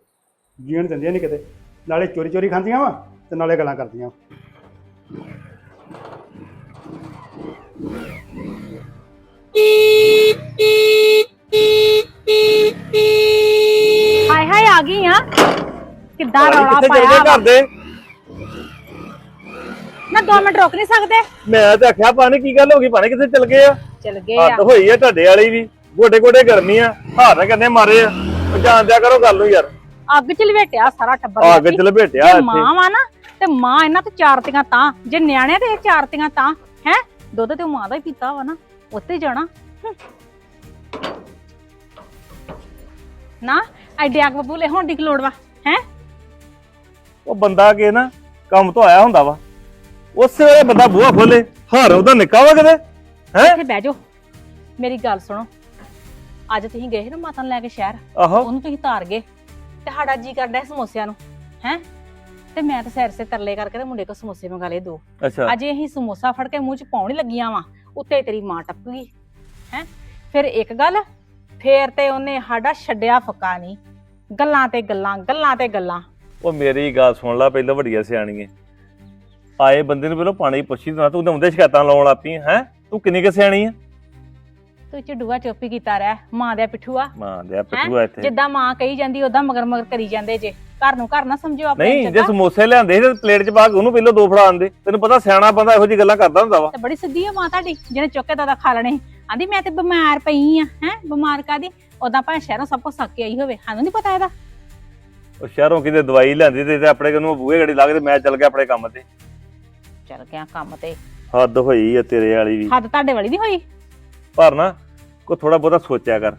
S5: ਜੀਣ ਦਿੰਦੀਆਂ ਨਹੀਂ ਕਿਤੇ। ਨਾਲੇ ਚੋਰੀ ਚੋਰੀ ਖਾਂਦੀਆਂ ਵਾ ਤੇ ਨਾਲੇ ਗੱਲਾਂ ਕਰਦੀਆਂ।
S1: ਹਾਏ ਹਾਏ ਆ ਗਈ ਆ। ਕਿੱਦਾਂ ਰੌਲਾ
S6: ਕਿੱਥੇ ਚਲ ਗਏ। ਘਰ ਦੇ।
S1: ਨਾ 2 ਮਿੰਟ ਰੁਕ ਨਹੀਂ ਸਕਦੇ।
S6: ਮੈਂ ਤਾਂ ਆਖਿਆ ਪਾਣੀ ਕੀ ਗੱਲ ਹੋ ਗਈ ਪਾਣੀ ਕਿੱਥੇ ਚਲ ਗਏ ਆ।
S1: ਚਲ ਗਏ ਆ।
S6: ਹੱਦ ਹੋਈ ਆ ਤੁਹਾਡੇ ਵਾਲੀ ਵੀ ਗੋਡੇ ਗੋਡੇ ਗਰਮੀ ਆ ਹਾਰ ਕੰਨੇ ਮਾਰੇ ਆ। ਉਹ ਜਾਣ ਦਿਆ ਕਰੋ ਗੱਲ ਨੂੰ ਯਾਰ।
S1: ਅੱਗ ਚ ਲਵੇਟਿਆ ਸਾਰਾ ਟੱਬਰ
S6: ਆ
S1: ਲੈ
S6: ਕੇ
S1: ਕੇ।
S6: ਚਲ ਭੇਟਿਆ
S1: ਜੇ
S6: ਇੱਥੇ।
S1: ਮਾਂ ਵਾ ਨਾ ਤੇ ਮਾਂ ਇਹਨਾਂ ਤੋਂ ਚਾਰਤੀਆਂ ਤਾਂ ਜੇ ਨਿਆਣੇ ਤੇ ਇਹ ਚਾਰਤੀਆਂ ਤਾਂ ਹੈ? ਦੁੱਧ ਤੇ ਮਾਂ ਦਾ ਹੀ ਪੀਤਾ ਵਾ ਨਾ ਉੱਤੇ ਜਾਣਾ। ਹੂੰ। ਨਾ ਐਡੇ ਅੱਗ ਬਬੂਲੇ ਹੋਣ ਦੀ ਕੀ ਲੋੜ ਵਾ ਹੈ?
S6: ਉਹ ਬੰਦਾ ਕੇ ਨਾ ਕੰਮ ਤੋਂ ਆਇਆ ਹੁੰਦਾ ਵਾ। ਉਸੇ ਵੇਲੇ ਬੰਦਾ ਬੂਹਾ ਖੋਲੇ ਹਾਰ ਉਹਦਾ ਨਿੱਕਾ ਵਾ ਕਿਤੇ ਹੈ?
S1: ਇੱਥੇ ਬਹਿ ਜਾਓ। ਮੇਰੀ ਗੱਲ ਸੁਣੋ। ਅੱਜ ਤੁਸੀਂ ਗਏ ਸੀ ਨਾ ਮਾਤਾ ਨੂੰ ਲੈ ਕੇ ਸ਼ਹਿਰ?
S6: ਆਹੋ।
S1: ਉਹਨੂੰ ਤੁਸੀਂ ਤਾਰ ਗਏ। ਤੇ ਸਾਡਾ ਜੀ ਕਰਦਾ ਹੈ ਸਮੋਸਿਆਂ ਨੂੰ ਹੈ? ਤੇ ਮੈਂ ਤਾਂ ਸੈਰ ਸੇ ਤਰਲੇ ਕਰਕੇ ਤੇ ਮੁੰਡੇ ਕੋ ਸਮੋਸੇ ਮੰਗਾ ਲਏ ਦੋ।
S6: ਅੱਛਾ।
S1: ਅਜੇ ਅਸੀਂ ਸਮੋਸਾ ਫੜ ਕੇ ਮੂੰਹ ਚ ਪਾਉਣ ਹੀ ਲੱਗੀਆਂ ਵਾ ਉੱਤੇ ਤੇਰੀ ਮਾਂ ਟੱਪ ਗਈ ਹੈ? ਫਿਰ ਇੱਕ ਗੱਲ ਫੇਰ ਤੇ ਉਹਨੇ ਸਾਡਾ ਛੱਡਿਆ ਫੱਕਾ ਨਹੀਂ। ਗੱਲਾਂ ਤੇ ਗੱਲਾਂ ਗੱਲਾਂ ਤੇ ਗੱਲਾਂ।
S6: ਉਹ ਮੇਰੀ ਗੱਲ ਸੁਣ ਲੈ ਪਹਿਲਾਂ ਵੱਡੀਆਂ ਸਿਆਣੀਆਂ। ਆਏ ਬੰਦੇ ਨੂੰ ਪਹਿਲਾਂ ਪਾਣੀ ਪੁੱਛੀ ਤੂੰ ਤਾਂ ਉਹਦੇ ਸ਼ਿਕਾਇਤਾਂ ਲਾਉਣ ਲੱਪੀ ਹੈ? ਤੂੰ ਕਿੰਨੀ ਕਿ ਸਿਆਣੀ ਆ?
S1: ਤੂੰ ਚਡੂਆ ਚੋਪੀ ਕੀਤਾ ਰਹਿ ਮਾਂ ਦੇ ਪਿੱਠੂਆ।
S6: ਮਾਂ ਦੇ ਪਿੱਟੂਆ ਇੱਥੇ।
S1: ਜਿੱਦਾਂ ਮਾਂ ਕਹੀ ਜਾਂਦੀ ਉਦਾਂ ਮਗਰ ਮਗਰ ਕਰੀ ਜਾਂਦੇ ਜੇ। ਘਰ ਨੂੰ ਘਰ ਨਾ ਸਮਝੋ ਆਪਣੇ
S6: ਨਹੀਂ ਜੇ
S1: ਚੰਗਾ?
S6: ਸਮੋਸੇ ਲਿਆਂਦੇ ਸੀ ਤੇ ਪਲੇਟ 'ਚ ਪਾ ਕੇ ਉਹਨੂੰ ਪਹਿਲਾਂ ਦੋ ਫੜਾ ਆਂਦੇ ਤੈਨੂੰ ਪਤਾ ਸਿਆਣਾ ਬੰਦਾ ਇਹੋ ਜਿਹੀ ਗੱਲਾਂ ਕਰਦਾ ਹੁੰਦਾ ਵਾ।
S1: ਤੇ ਬੜੀ ਸਿੱਧੀ ਆ ਮਾਂ ਤੁਹਾਡੀ ਜਿਹਨੇ ਚੁੱਕ ਕੇ ਦਾਦਾ ਖਾ ਲੈਣੇ ਆਂਦੀ ਮੈਂ ਤੇ ਬਿਮਾਰ ਪਈ ਆ ਹੈ? ਬਿਮਾਰ ਕਾਦੀ ਉਦਾਂ ਭਾਵੇਂ ਸ਼ਹਿਰੋਂ ਸਭ ਕੁਝ ਸੱਕ ਕੇ ਆਈ ਹੋਵੇ ਸਾਨੂੰ ਨਹੀਂ ਪਤਾ ਇਹਦਾ।
S6: ਉਹ ਸ਼ਹਿਰੋਂ ਕਿਤੇ ਦਵਾਈ ਲਿਆਂਦੀ ਤੇ ਆਪਣੇ ਕੋਲ ਬੂਹੇ ਗੜੀ ਲਾ ਕੇ ਤੇ ਮੈਂ ਚੱਲ ਗਿਆ ਆਪਣੇ ਕੰਮ ਤੇ।
S1: ਚੱਲ ਗਿਆ ਕੰਮ ਤੇ।
S6: ਹੱਦ ਹੋਈ ਆ ਤੇਰੇ ਵਾਲੀ ਵੀ।
S1: ਹੱਦ ਤੁਹਾਡੇ ਵਾਲੀ ਨਹੀਂ ਹੋਈ?
S6: ਪਰ ਨਾ ਕੋ ਥੋੜਾ ਬਹੁਤਾ ਸੋਚਿਆ ਕਰ।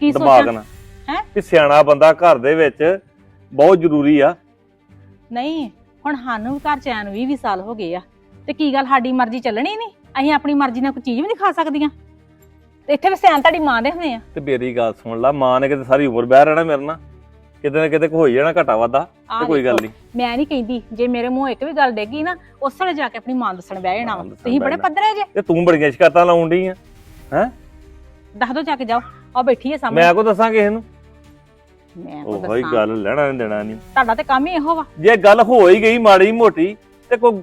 S1: ਕੀ
S6: ਦਿਮਾਗ
S1: ਸੋਚਾਂ
S6: ਨਾਲ।
S1: ਹੈਂ?
S6: ਕਿ ਸਿਆਣਾ ਬੰਦਾ ਘਰ ਦੇ ਵਿੱਚ ਬਹੁਤ ਜ਼ਰੂਰੀ ਆ।
S1: ਨਹੀਂ ਹੁਣ ਸਾਨੂੰ ਘਰ ਚ ਆਇਆ ਨੂੰ 20 ਸਾਲ ਹੋ ਗਏ ਆ। ਤੇ ਕੀ ਗੱਲ ਸਾਡੀ ਮਰਜ਼ੀ ਚੱਲਣੀ ਨਹੀਂ? ਅਸੀਂ ਆਪਣੀ ਮਰਜ਼ੀ ਨਾਲ ਕੋਈ ਚੀਜ਼ ਵੀ ਨਹੀਂ ਖਾ ਸਕਦੀਆਂ। ਤੇ ਇੱਥੇ ਵੀ ਸਿਆਣ ਤੁਹਾਡੀ ਮਾਂ ਦੇ ਹੋਏ ਆ।
S6: ਤੇ ਮੇਰੀ ਗੱਲ ਸੁਣ ਲਾ ਮਾਂ ਨੇ ਕਿਤੇ ਸਾਰੀ ਉਮਰ ਬਹਿ ਰਹਿਣਾ ਮੇਰੇ ਨਾਲ। ਕਿਤੇ ਨਾ ਕਿਤੇ ਕੋ ਹੋਈ ਜਾਣਾ ਘਟਾ ਵਾਦਾ ਤੇ ਕੋਈ ਗੱਲ ਨਹੀਂ।
S1: ਮੈਂ ਨਹੀਂ ਕਹਿੰਦੀ ਜੇ ਮੇਰੇ ਮੂੰਹ ਇੱਕ ਵੀ ਗੱਲ ਡੇਗੀ ਨਾ ਉਸ ਵੇਲੇ ਜਾ ਕੇ ਆਪਣੀ ਮਾਂ ਦੱਸਣ ਬਹਿ ਜਾਣਾ ਵਾ।
S6: ਮਾਂ ਨੂੰ ਦੱਸਣ
S1: ਤੁਸੀਂ ਬੜੇ
S6: ਬਹਿ
S1: ਪੱਧਰੇ ਜੇ।
S6: ਤੇ ਤੂੰ ਬੜੀਆਂ ਸ਼ਿਕਾਇਤਾਂ ਲਾਉਣ ਡਈ ਆ
S1: ਦੱਸ ਦੋ ਜਾ ਕੇ ਜਾਓ ਆ ਬੈਠੀ ਹੈ ਸਾਹਮਣੇ।
S6: ਮੈਂ ਕੋ ਦੱਸਾਂ ਕਿਸੇ ਨੂੰ
S1: ਮੈਂ ਕੋ
S6: ਉਹੋ ਹੀ
S1: ਦੱਸਾਂ।
S6: ਗੱਲ ਲੈਣਾ ਨਹੀਂ ਦੇਣਾ ਨਹੀਂ
S1: ਤੁਹਾਡਾ ਤੇ ਕੰਮ ਹੀ ਇਹੋ ਵਾ।
S6: ਜੇ ਗੱਲ ਹੋ ਹੀ ਗਈ ਮਾੜੀ ਮੋਟੀ ਤੇ ਕੋਈ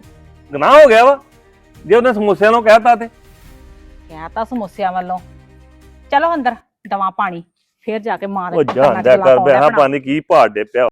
S6: ਗੁਨਾਹ ਹੋ ਗਿਆ ਵਾ? ਜੇ ਉਹਨੇ ਸਮੋਸਿਆਂ ਨੂੰ ਕਹਿਤਾ ਤੇ?
S1: ਕਿਹਾ ਤਾਂ ਸਮੋਸਿਆਂ ਵੱਲੋਂ। ਚਲੋ ਅੰਦਰ ਦਵਾ ਪਾਣੀ। ਫੇਰ ਜਾ ਕੇ ਮਾਂ ਦੇ
S6: ਉਹ ਜਾਂਦਾ ਕਰ
S1: ਪੈਣਾ।
S6: ਪਾਣੀ ਕੀ ਭਾੜ ਦੇ ਪਿਆ